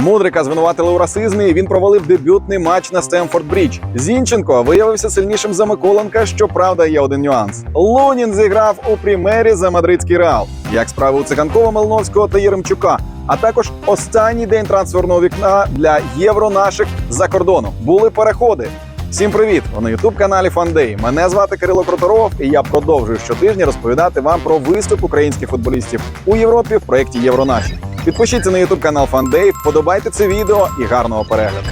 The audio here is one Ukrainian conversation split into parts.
Мудрика звинуватили у расизмі. і Він провалив дебютний матч на Стемфорд Брідж. Зінченко виявився сильнішим за Миколенка. Щоправда, є один нюанс. Лунін зіграв у прімері за мадридський реал. Як справи у циганкова Малновського та Єремчука. А також останній день трансферного вікна для євро наших за кордоном. Були переходи. Всім привіт! Ви на ютуб каналі Фандей. Мене звати Кирило Кроторов, і я продовжую щотижня розповідати вам про виступ українських футболістів у Європі в проєкті Євронаші. Підпишіться на ютуб канал Фандей, вподобайте це відео і гарного перегляду.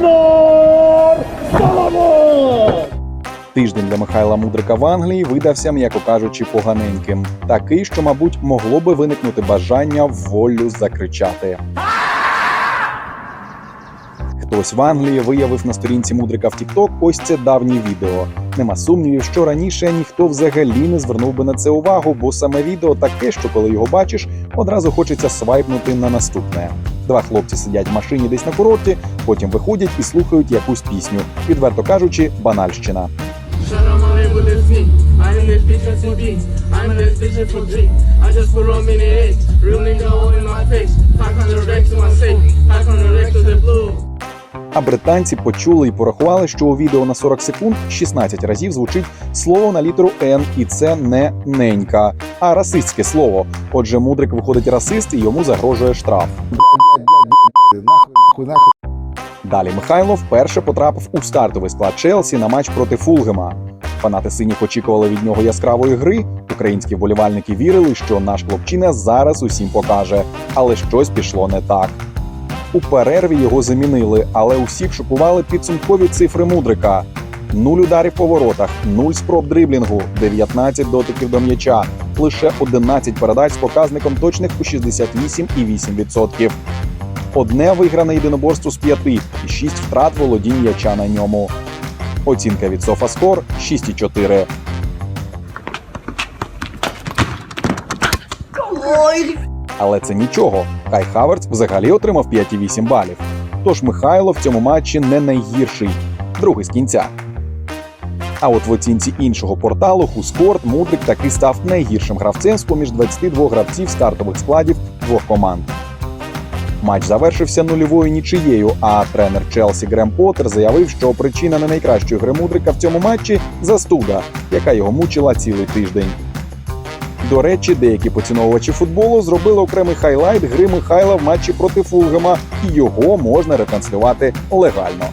Гол! Тиждень для Михайла Мудрика в Англії видався, м'яко кажучи, поганеньким. Такий, що, мабуть, могло би виникнути бажання волю закричати. Хтось в Англії виявив на сторінці Мудрика в TikTok ось це давнє відео. Нема сумнівів, що раніше ніхто взагалі не звернув би на це увагу, бо саме відео таке, що коли його бачиш, одразу хочеться свайпнути на наступне. Два хлопці сидять в машині десь на курорті, потім виходять і слухають якусь пісню. Відверто кажучи, банальщина. Shut up, my label is me. I am this bitch at beats. I'm this bitch for G. I just put on many eggs. Real nigga all in my face. 500 racks in my safe. 500 racks to the blue. А британці почули і порахували, що у відео на 40 секунд 16 разів звучить слово на літеру Н, і це не ненька, а расистське слово. Отже, мудрик виходить расист і йому загрожує штраф. нахуй, нахуй. Далі Михайло вперше потрапив у стартовий склад Челсі на матч проти Фулгема. Фанати синіх очікували від нього яскравої гри. Українські вболівальники вірили, що наш хлопчина зараз усім покаже, але щось пішло не так. У перерві його замінили, але усіх шокували підсумкові цифри мудрика: нуль ударів по воротах, нуль спроб дриблінгу, 19 дотиків до м'яча, лише 11 передач з показником точних у 68,8%. Одне вигране єдиноборство з п'яти і шість втрат володінь м'яча на ньому. Оцінка від SofaScore 6,4. Але це нічого. Кай Хаверц взагалі отримав 5,8 балів. Тож Михайло в цьому матчі не найгірший, другий з кінця. А от в оцінці іншого порталу Хуспорт Мудрик таки став найгіршим гравцем з поміж 22 гравців стартових складів двох команд. Матч завершився нульовою нічиєю. А тренер Челсі Грем Поттер заявив, що причина не найкращої гри Мудрика в цьому матчі застуда, яка його мучила цілий тиждень. До речі, деякі поціновувачі футболу зробили окремий хайлайт гри Михайла в матчі проти Фулгема, і його можна ретранслювати легально.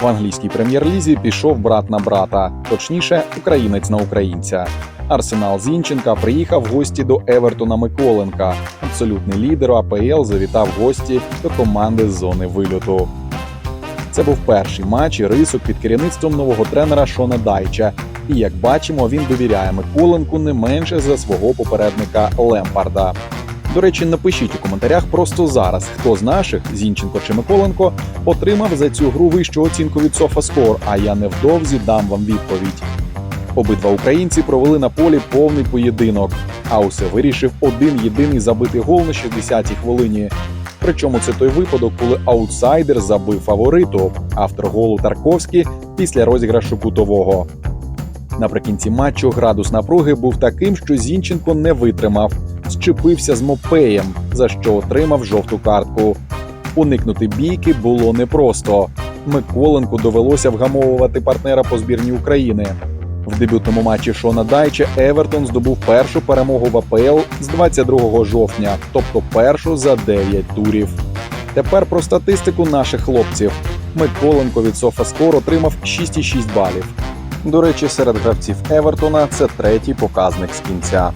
В англійській прем'єр-лізі пішов брат на брата, точніше, українець на українця. Арсенал Зінченка приїхав в гості до Евертона Миколенка. Абсолютний лідер АПЛ завітав в гості до команди з зони вильоту. Це був перший матч і рисок під керівництвом нового тренера Шона Дайча. І як бачимо, він довіряє Миколенку не менше за свого попередника Лемпарда. До речі, напишіть у коментарях просто зараз, хто з наших, Зінченко чи Миколенко, отримав за цю гру вищу оцінку від SofaScore, а я невдовзі дам вам відповідь. Обидва українці провели на полі повний поєдинок, а усе вирішив один єдиний забитий гол на 60-й хвилині. Причому це той випадок, коли аутсайдер забив фавориту, автор голу Тарковський після розіграшу кутового. Наприкінці матчу градус напруги був таким, що Зінченко не витримав, зчепився з Мопеєм, за що отримав жовту картку. Уникнути бійки було непросто. Миколенку довелося вгамовувати партнера по збірні України. В дебютному матчі Шона Дайче Евертон здобув першу перемогу в АПЛ з 22 жовтня, тобто першу за 9 турів. Тепер про статистику наших хлопців. Миколенко від SofaScore отримав 6,6 балів. До речі, серед гравців Евертона це третій показник з кінця.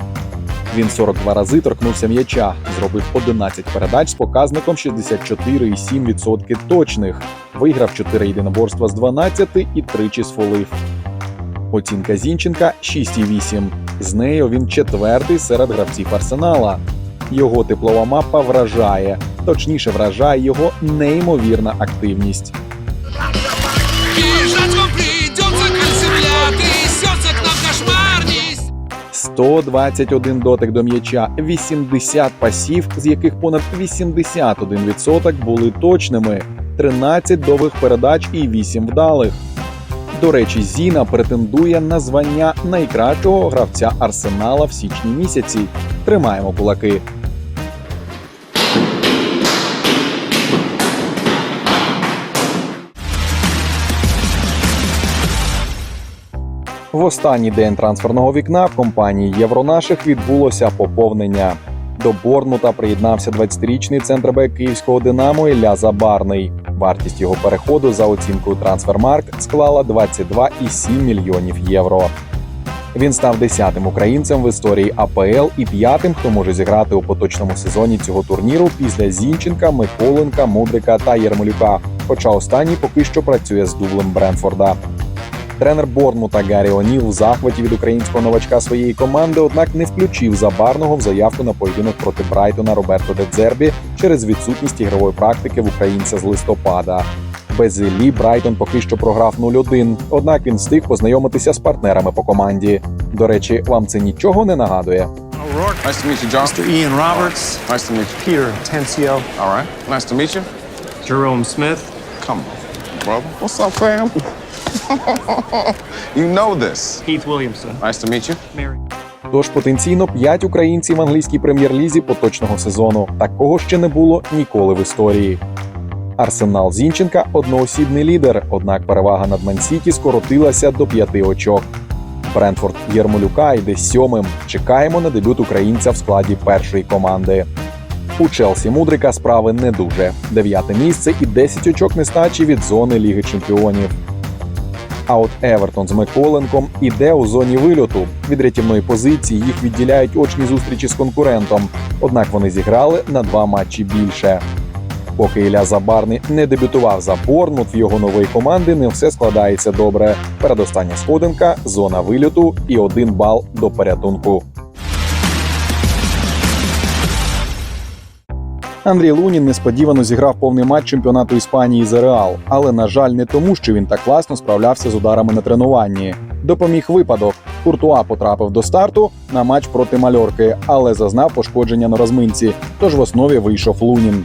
Він 42 рази торкнувся м'яча, зробив 11 передач з показником 64,7% точних, виграв 4 єдиноборства з 12 і тричі сфолив. Оцінка Зінченка 6,8. З нею він четвертий серед гравців арсенала. Його теплова мапа вражає, точніше вражає його неймовірна активність. 121 дотик до м'яча, 80 пасів, з яких понад 81% були точними, 13 довгих передач і 8 вдалих. До речі, Зіна претендує на звання найкращого гравця Арсенала в січні місяці. Тримаємо кулаки. В останній день трансферного вікна в компанії Євронаших відбулося поповнення. До Борнмута приєднався 20-річний центрбек київського Динамо Ілля Забарний. Вартість його переходу за оцінкою Трансфермаркт склала 22,7 мільйонів євро. Він став десятим українцем в історії АПЛ і п'ятим, хто може зіграти у поточному сезоні цього турніру після Зінченка, Миколенка, Мудрика та Єрмолюка. Хоча останній поки що працює з дублем Бренфорда. Тренер Борнмута Гаррі Оніл в захваті від українського новачка своєї команди, однак не включив забарного в заявку на поєдинок проти Брайтона Роберто де Дзербі через відсутність ігрової практики в українця з листопада. Без Іллі Брайтон поки що програв 0-1, однак він встиг познайомитися з партнерами по команді. До речі, вам це нічого не нагадує. Nice to meet you, John. Mr. Ian Roberts. Nice to meet you. Peter Tencio. All right. Nice to meet you. Jerome Smith. Come on, brother. What's up, fam? you know this. Keith Williamson. Nice to meet you. Mary. Тож потенційно 5 українців в англійській прем'єр-лізі поточного сезону. Такого ще не було ніколи в історії. Арсенал Зінченка одноосібний лідер, однак перевага над Мансіті скоротилася до п'яти очок. Брентфорд Єрмолюка йде сьомим. Чекаємо на дебют українця в складі першої команди. У Челсі Мудрика справи не дуже. Дев'яте місце і 10 очок нестачі від зони Ліги Чемпіонів. А от Евертон з Миколенком іде у зоні вильоту. Від рятівної позиції їх відділяють очні зустрічі з конкурентом. Однак вони зіграли на два матчі більше. Поки Ілля Забарний не дебютував за Борнмут, в його нової команди не все складається добре. Передостання сходинка, зона вильоту і один бал до порятунку. Андрій Лунін несподівано зіграв повний матч чемпіонату Іспанії за Реал, але на жаль, не тому, що він так класно справлявся з ударами на тренуванні. Допоміг випадок. Куртуа потрапив до старту на матч проти Мальорки, але зазнав пошкодження на розминці. Тож в основі вийшов Лунін.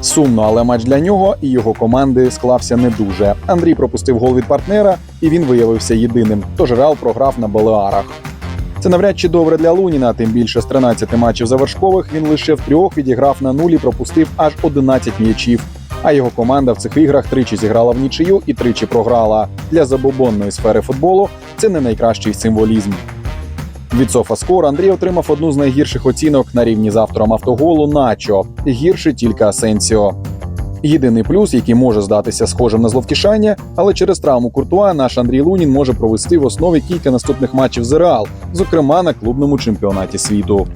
Сумно, але матч для нього і його команди склався не дуже. Андрій пропустив гол від партнера, і він виявився єдиним. Тож Реал програв на Балеарах. Це навряд чи добре для Луніна, тим більше з 13 матчів завершкових він лише в трьох відіграв на нуль і пропустив аж 11 м'ячів. А його команда в цих іграх тричі зіграла в нічию і тричі програла. Для забобонної сфери футболу це не найкращий символізм. Від Софаскор Андрій отримав одну з найгірших оцінок на рівні з автором автоголу Начо. Гірше тільки Асенсіо. Єдиний плюс, який може здатися схожим на зловтішання, але через травму Куртуа наш Андрій Лунін може провести в основі кілька наступних матчів з Реал, зокрема на клубному чемпіонаті світу.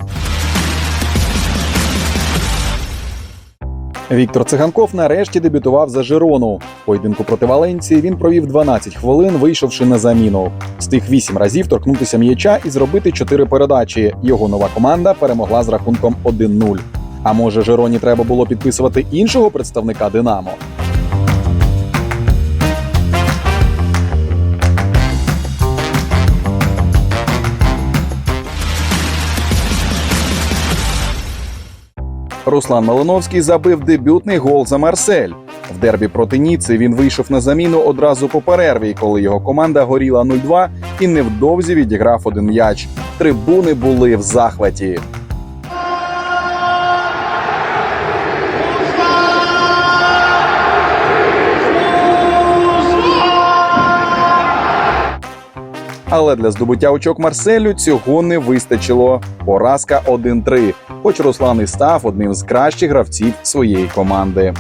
Віктор Циганков нарешті дебютував за Жирону. Поєдинку проти Валенції він провів 12 хвилин, вийшовши на заміну. Встиг 8 разів торкнутися м'яча і зробити 4 передачі. Його нова команда перемогла з рахунком 1-0. А може, Жироні треба було підписувати іншого представника Динамо? Руслан Малиновський забив дебютний гол за Марсель. В дербі проти Ніци він вийшов на заміну одразу по перерві, коли його команда горіла 0-2 і невдовзі відіграв один м'яч. Трибуни були в захваті. Але для здобуття очок Марселю цього не вистачило. Поразка 1-3, хоч Руслан і став одним з кращих гравців своєї команди.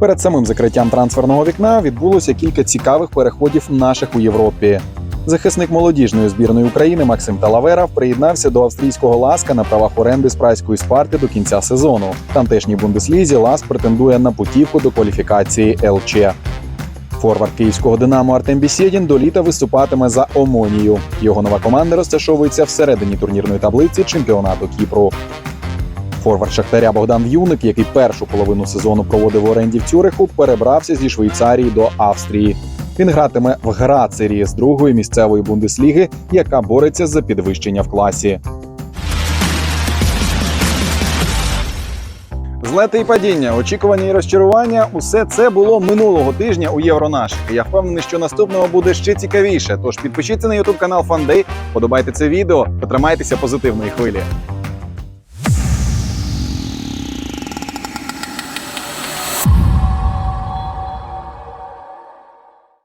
Перед самим закриттям трансферного вікна відбулося кілька цікавих переходів наших у Європі. Захисник молодіжної збірної України Максим Талаверов приєднався до австрійського Ласка на правах оренди з прайської спарти до кінця сезону. В тамтешній бундеслізі Ласк претендує на путівку до кваліфікації ЛЧ. Форвард київського Динамо Артем Бісєдін до літа виступатиме за Омонію. Його нова команда розташовується всередині турнірної таблиці чемпіонату Кіпру. Форвард Шахтаря Богдан В'юник, який першу половину сезону проводив в оренді в Цюриху, перебрався зі Швейцарії до Австрії. Він гратиме в Грацері з другої місцевої бундесліги, яка бореться за підвищення в класі. Злети і падіння, очікування і розчарування усе це було минулого тижня у Євронаш. Я впевнений, що наступного буде ще цікавіше. Тож підпишіться на YouTube канал Фандей, подобайте це відео, тримайтеся позитивної хвилі.